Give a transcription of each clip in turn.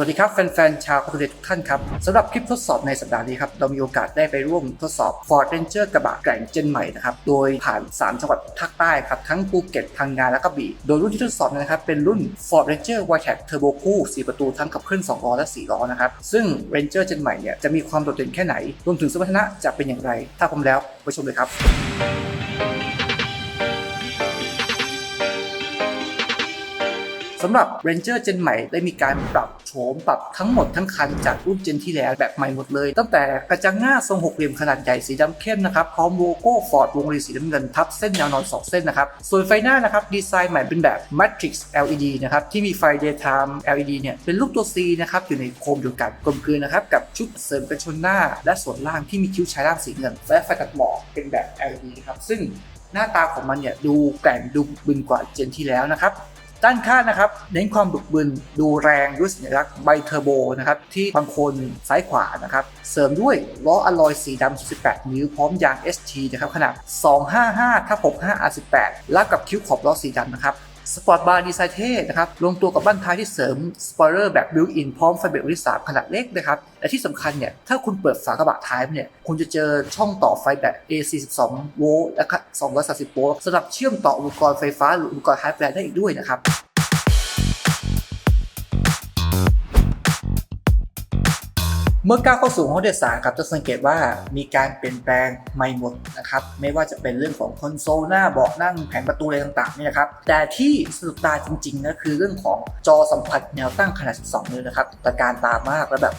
วัสดีครับแฟนๆ ชาวคอนเทนทุกท่านครับสำหรับคลิปทดสอบในสัปดาห์นี้ครับ เรามีโอกาสได้ไปร่วมทดสอบ Ford Ranger กระบะแกร่งเจนใหม่นะครับ โดยผ่าน 3 จังหวัดภาคใต้ครับ ทั้งภูเก็ตพังงาและกระบี่โดยรุ่นที่ทดสอบนะครับ เป็นรุ่น Ford Ranger w i t e c Turbo คู่ 4 ประตูทั้งขับเคลื่อน2ล้อและ 4 ล้อนะครับ ซึ่ง Ranger เจนใหม่เนี่ยจะมีความโดดเด่นแค่ไหนรวมถึงสมรรถนะจะเป็นอย่างไร ถ้าพร้อมแล้วไปชมเลยครับ สำหรับ Ranger เจนใหม่ได้มีการปรับโฉมปรับทั้งหมดทั้งคันจากรุ่นเจนที่แล้วแบบใหม่หมดเลย ตั้งแต่กระจังหน้าทรงหกเหลี่ยมขนาดใหญ่สีดำเข้มนะครับพร้อมโลโก้ Ford วงรีสีน้ำเงินทับเส้นแนวนอน 2 เส้นนะครับส่วนไฟหน้านะครับดีไซน์ใหม่เป็นแบบ Matrix LED นะครับที่มีไฟ Daytime LED เนี่ยเป็นรูปตัว C นะครับอยู่ในโคมเดียวกันกลมกลืนนะครับกับชุดเสริมกันชนหน้า และส่วนล่างที่มีคิ้วชายล่างสีเงิน และไฟตัดหมอกเป็นแบบ LED นะครับซึ่งหน้าตาของมันเนี่ยดูแกร่งดูบึนกว่าเจนที่แล้วนะครับ ด้านข้างนะครับเน้นความบึกบึนดูแรงด้วยสัญลักษณ์ไบเทอร์โบนะครับที่บางคนซ้ายขวานะครับเสริมด้วยล้ออะลอยสีดำ 18 นิ้วพร้อมยาง ST นะครับขนาด 255ทับ65 R18 และกับคิ้วขอบล้อสีดำนะครับ สปอร์ตบาร์ดีไซน์เท่นะครับลงตัวกับบ้านท้ายที่เสริมสปอยเลอร์แบบบิวอินพร้อมไฟเบรกที่3ขนาดเล็กนะครับและที่สำคัญเนี่ยถ้าคุณเปิดฝากระบะท้ายเนี่ยคุณจะเจอช่องต่อไฟแบบ AC 12โวลต์และ230โวลต์สำหรับเชื่อมต่ออุปกรณ์ไฟฟ้าหรืออุปกรณ์ไฮบร์ดแวร์ได้อีกด้วยนะครับ เมื่อก้าวเข้าสู่ห้องโดยสารครับจะสังเกตว่ามีการเปลี่ยนแปลงใหม่หมดนะครับไม่ว่าจะเป็นเรื่องของคอนโซลหน้าเบาะนั่งแผงประตูอะไรต่างๆนี่นะครับแต่ที่สะดุดตาจริงๆนะคือเรื่องของจอสัมผัสแนวตั้งขนาด 12 นิ้วนะครับตะการตามากและแบบ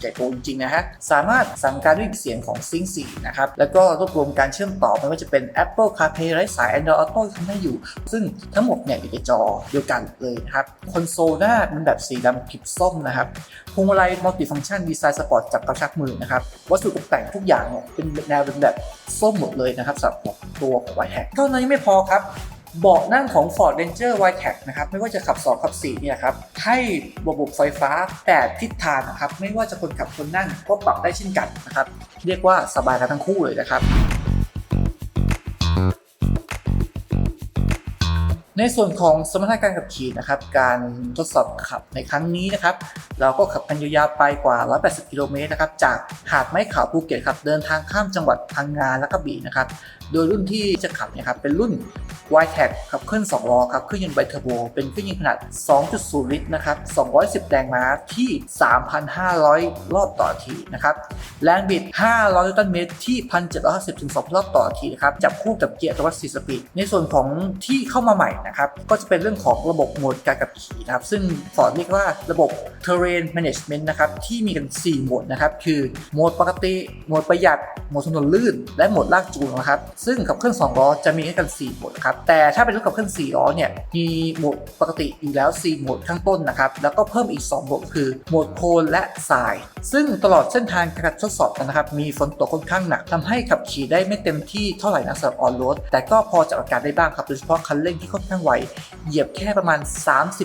ใหญ่โตจริงๆนะฮะ สามารถสั่งการด้วยเสียงของ Sync 4นะครับ แล้วก็รวบรวมการเชื่อมต่อไม่ว่าจะเป็น Apple CarPlay ไร้สาย Android Auto ทำได้อยู่ ซึ่งทั้งหมดเนี่ยอยู่ในจอเดียวกันเลยนะครับ คอนโซลหน้าเป็นแบบสีดำคลิปส้มนะครับพวงมาลัยมัลติฟัง c t ชันดีไซน์สปอร์ตจับกระชักมือนะครับ วัสดุตกแต่งทุกอย่างเนี่ยเป็นแนวเป็นแบบส้มหมดเลยนะครับสำหรับตัวของ y t e c เท่านั้นยังไม่พอครับ เบาะนั่งของ Ford Ranger y t e c นะครับไม่ว่าจะขับ 2 ขับ4เนี่ยครับให้ระบบไฟฟ้า8ทิศทางนะครับไม่ว่าจะคนขับคนนั่งก็ปรับได้เช่นกันนะครับเรียกว่าสบายกันทั้งคู่เลยนะครับ ในส่วนของสมรรถนะการขับขี่นะครับการทดสอบขับในครั้งนี้นะครับเราก็ขับกันยาวๆไปกว่า 180 กิโลเมตรนะครับจากหาดไม้ขาวภูเก็ตครับเดินทางข้ามจังหวัดพังงาและกระบี่นะครับโดยรุ่นที่จะขับเนี่ยครับเป็นรุ่น y t e c ขับเคลื่อน2ล้อครับเครื่องยนต์ไบเทอร์โบเป็นเครื่องยนต์ขนาด 2.0 ลิตรนะครับ 210 แรงม้าที่ 3,500 รอบต่อทีนะครับ แรงบิด 500 นิวตันเมตรที่ 1,750ถึง2,000รอบต่อทีนะครับ จับคู่กับเกียร์อัตโนมัติ4สปีด ในส่วนของที่เข้ามาใหม่นะครับ ก็จะเป็นเรื่องของระบบโหมดการขับขี่นะครับ ซึ่งฟอร์ดเรียกว่าระบบ Terrain Management นะครับ ที่มีกัน 4 โหมดนะครับ คือโหมดปกติ โหมดประหยัด โหมดถนนลื่น และโหมดลากจูงนะครับ ซึ่งขับเคลื่อน2ล้อจะมีให้กัน 4 โหมดครับแต่ถ้าเป็นรถขับเคลื่อน4ล้อเนี่ยมีโหมดปกติอยู่แล้ว 4 โหมดข้างต้นนะครับแล้วก็เพิ่มอีก 2 โหมดคือโหมดโคลนและทราย ซึ่งตลอดเส้นทางการทดสอบนะครับมีฝนตกค่อนข้างหนักทำให้ขับขี่ได้ไม่เต็มที่เท่าไหร่นะสำหรับออนโรดแต่ก็พอจะอากาศได้บ้างครับโดยเฉพาะคันเร่งที่ค่อนข้างไวเหยียบแค่ประมาณ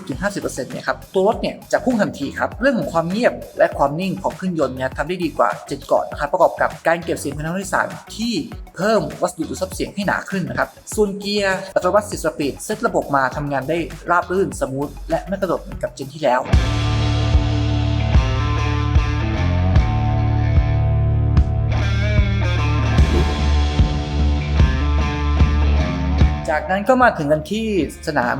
30-50%เนี่ยครับตัวรถเนี่ยจะพุ่งทันทีครับเรื่องของความเงียบและความนิ่งของเครื่องยนต์เนี่ยทำได้ดีกว่าเจ็ดก่อนนะครับประกอบกับการเก็บเสียงภายในห้องโดยสารที่เพิ่มวัสดุดูดซับเสียงให้หนาขึ้นนะครับส่วนเกียร์อัตโนมัติสิสปีดเซตระบบมาทำงานได้ราบรื่นสมูทและไม่กระโดดเหมือนกับเจนที่แล้ว จากนั้นก็มาถึงกันที่สนาม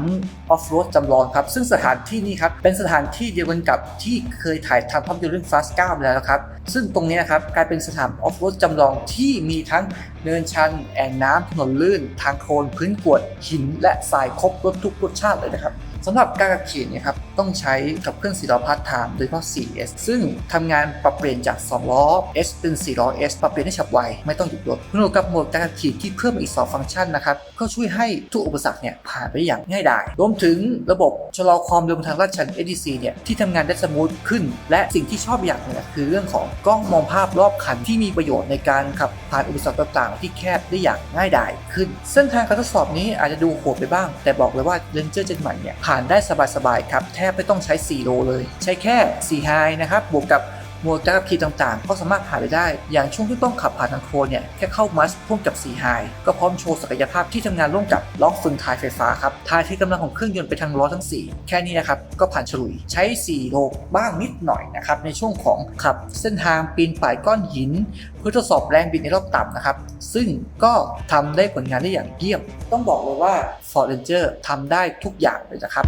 ออฟโรดจำลองครับ ซึ่งสถานที่นี้ครับ เป็นสถานที่เดียวกันกับที่เคยถ่ายทำภาพยนตร์เรื่อง Fast 9แล้วนะครับ ซึ่งตรงนี้นะครับกลายเป็นสนามออฟโรดจำลองที่มีทั้งเนินชัน แอ่งน้ำถนนลื่น ทางโคลนพื้นกวดหิน และทรายครบรถทุกรสชาติเลยนะครับ สำหรับการขับขี่เนี่ยครับต้องใช้กับเครื่อง4ล้อพาร์ทไทม์โดยเฉพาะ 4S ซึ่งทำงานปรับเปลี่ยนจาก 2 ล้อ S เป็น4ล้อ S ปรับเปลี่ยนได้ฉับไว ไม่ต้องหยุดรถผนวกกับโหมดการขับขี่ที่เพิ่มอีก 2 ฟังก์ชันนะครับก็ช่วยให้ทุกอุปสรรคเนี่ยผ่านไปได้อย่างง่ายดายรวมถึงระบบชะลอความเร็วทางลาดชัน ADC เนี่ยที่ทำงานได้สมูทขึ้น และสิ่งที่ชอบอย่างนึงคือเรื่องของกล้องมองภาพรอบคันที่มีประโยชน์ในการขับผ่านอุปสรรคต่างๆ ที่แคบได้อย่างง่ายดายขึ้น เส้นทางการทดสอบนี้อาจจะดูโหดไปบ้าง แต่บอกเลยว่า Ranger เจนใหม่เนี่ยผ่านได้สบายๆครับ แทบไม่ต้องใช้ 4 โลเลย ใช้แค่4 High นะครับ บวกกับ มวดการขับขี่ต่างๆ ก็สามารถผ่านไปได้ อย่างช่วงที่ต้องขับผ่านทางโคนเนี่ย แค่เข้ามัสพ่วงกับสีไฮก็พร้อมโชว์ศักยภาพที่ทำงานร่วมกับล็อกฝึงท้ายไฟฟ้าครับทายที่กำลังของเครื่องยนต์ไปทางล้อทั้ง 4 แค่นี้นะครับ ก็ผ่านฉลุย ใช้ 4 โลบ้างนิดหน่อยนะครับ ในช่วงของขับเส้นทางปีนป่ายก้อนหิน เพื่อทดสอบแรงบิดในรอบต่ำนะครับ ซึ่งก็ทำได้ผลงานได้อย่างเยี่ยม ต้องบอกเลยว่า Ford Ranger ทำได้ทุกอย่างเลยนะครับ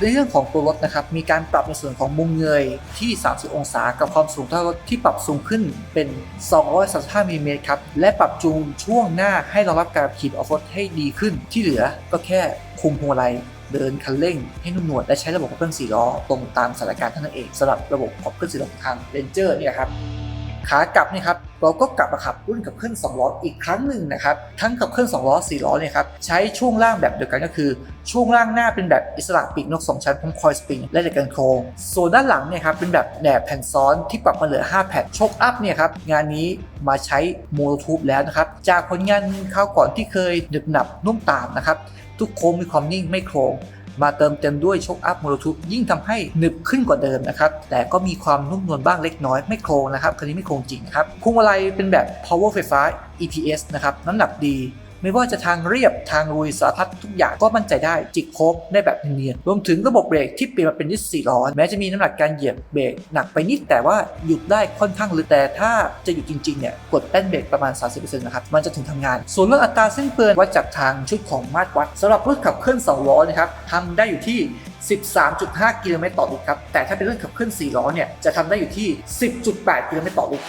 ในเรื่องของตัวรถนะครับมีการปรับในส่วนของมุมเงยที่ 30 องศา กับความสูงเท่ารถที่ปรับสูงขึ้นเป็น 235มิลลิเมตรครับและปรับจูงช่วงหน้าให้รองรับการขี่ออฟโรดให้ดีขึ้น ที่เหลือก็แค่คุมพวงมาลัยเดินคันเร่งให้นุ่มนวลและใช้ระบบขับเคลื่อน4ล้อตรงตามสถานการณ์เท่านั้นเองสำหรับระบบขับเคลื่อน4ล้อของทางเรนเจอร์เนี่ยครับ ขากลับนี่ครับเราก็กลับมาขับรุ่นขับเคลื่อน2ล้ออีกครั้งหนึ่งนะครับทั้งขับเคลื่อน2ล้อ4ล้อเนี่ยครับใช้ช่วงล่างแบบเดียวกันก็คือ ช่วงล่างหน้าเป็นแบบอิสระปีกนกสองชั้นพร้อมคอยสปริงและเหล็กกันโครงส่วนด้านหลังเนี่ยครับเป็นแบบแหนบแผ่นซ้อนที่ปรับมาเหลือ 5 แผ่นโชคอัพเนี่ยครับงานนี้มาใช้โมโนทูบแล้วนะครับจากผลงานคราวก่อนที่เคยหนึบหนับนุ่มตามนะครับทุกโค้งมีความนิ่งไม่โครง มาเติมเต็มด้วยโชคอัพโมโนทูบยิ่งทำให้หนึบขึ้นกว่าเดิมนะครับ แต่ก็มีความนุ่มนวลบ้างเล็กน้อยไม่โครงนะครับคันนี้ไม่โครงจริงครับพวงมาลัยเป็นแบบ power ไฟฟ้า EPS นะครับน้ำหนักดี ไม่ว่าจะทางเรียบทางลุยสารพัดทุกอย่างก็มั่นใจได้จิกโคบได้แบบเนียนๆรวมถึงระบบเบรกที่เปลี่ยนมาเป็นดิสสี่ล้อแม้จะมีน้ำหนักการเหยียบเบรกหนักไปนิดแต่ว่าหยุดได้ค่อนข้างลึกแต่ถ้าจะหยุดจริงๆเนี่ยกดแป้นเบรกประมาณ 30%นะครับมันจะถึงทำงาน ส่วนเรื่องอัตราเส้นเปลืองวัดจากทางชุดของมาตรวัดสำหรับรถขับเคลื่อน2ล้อนะครับทำได้อยู่ที่ 13.5 กิโลเมตรต่อลิตรครับแต่ถ้าเป็นเรื่องขับเคลื่อน4ล้อเนี่ยจะทำได้อยู่ที่ 10.8 กิโลเมตรต่อลิตร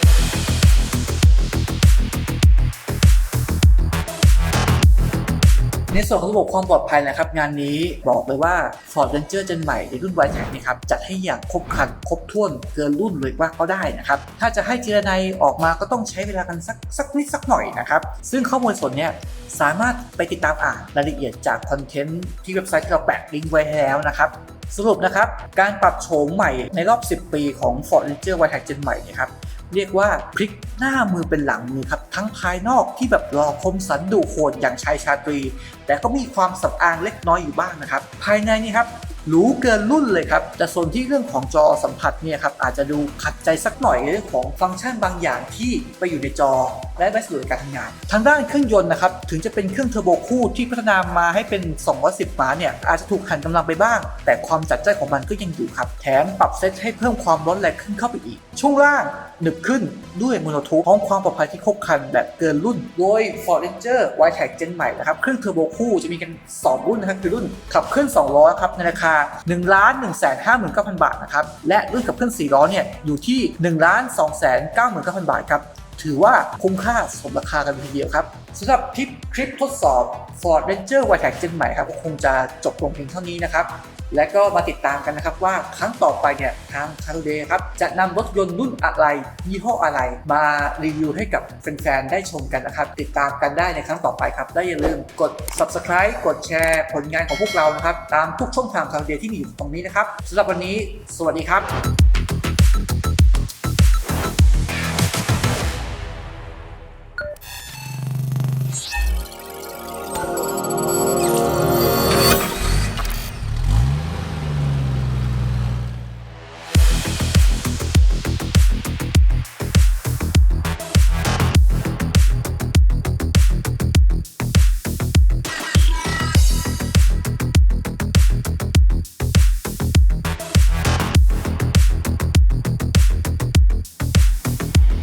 ในส่วนของระบบความปลอดภัยนะครับ งานนี้บอกเลยว่า Ford Ranger Gen ใหม่ในรุ่น y t e c นะครับจัดให้อย่างครบครันครบถ้วนเกินรุ่นเลยว่าก็ได้นะครับถ้าจะให้ทีละในยออกมาก็ต้องใช้เวลากันสักสักนิดสักหน่อยนะครับซึ่งข้อมูลส่วนเนี้ยสามารถไปติดตามอ่านรายละเอียดจากคอนเทนต์ที่เว็บไซต์ที่เราแปะลิงก์ไว้แล้วนะครับสรุปนะครับ การปรับโฉมใหม่ในรอบ 10 ปีของ Ford Ranger y t e c Gen ใหม่เนี่ยครับ เรียกว่าพลิกหน้ามือเป็นหลังมือครับ ทั้งภายนอกที่แบบรอคมสันดุโหดอย่างชายชาตรี แต่ก็มีความสับอางเล็กน้อยอยู่บ้างนะครับ ภายในนี่ครับหรูเกินรุ่นเลยครับ แต่ส่วนที่เรื่องของจอสัมผัสเนี่ยครับอาจจะดูขัดใจสักหน่อยในเรื่องของฟังก์ชันบางอย่างที่ไปอยู่ในจอ และไม่สะดวกในการทำงาน ทางด้านเครื่องยนต์นะครับถึงจะเป็นเครื่องเทอร์โบคู่ที่พัฒนามาให้เป็น 210 ม้าเนี่ยอาจจะถูกหันกำลังไปบ้าง แต่ความจัดจ้านของมันก็ยังอยู่ครับแถมปรับเซตให้เพิ่มความร้อนแรงขึ้นเข้าไปอีก ช่วงล่างหนึบขึ้นด้วยโมโนทูพร้อมความปลอดภัยที่ครบครันแบบเกินรุ่น โดย Ford Ranger y t e c Gen ใหม่นะครับเครื่องเทอร์โบคู่จะมีกัน 2 รุ่นนะครับคือรุ่นขับเคลื่อน2ล้อครับในราคา 1 1 5 9 0 0 0 บาทนะครับและรุ่นขับเคลื่อน4ล้อเนี่ยอยู่ที่ 1 2 9 9 0 0 0 บาทครับ ถือว่าคุ้มค่าสมราคากันทีเดียวครับสำหรับคลิปคลิปทดสอบ Ford Ranger y t e c Gen ใหม่ครับก็คงจะจบลงเพียงเท่านี้นะครับและก็มาติดตามกันนะครับว่าครั้งต่อไปเนี่ยทางคาร์เดครับจะนำรถยนต์รุ่นอะไรยี่ห้ออะไร มารีวิวให้กับแฟนๆได้ชมกันนะครับ ติดตามกันได้ในครั้งต่อไปครับและอย่าลืมกด subscribe กดแชร์ผลงานของพวกเรานะครับ ตามทุกช่องทางคาร์เดที่มีอยู่ตรงนี้นะครับสำหรับวันนี้ สวัสดีครับ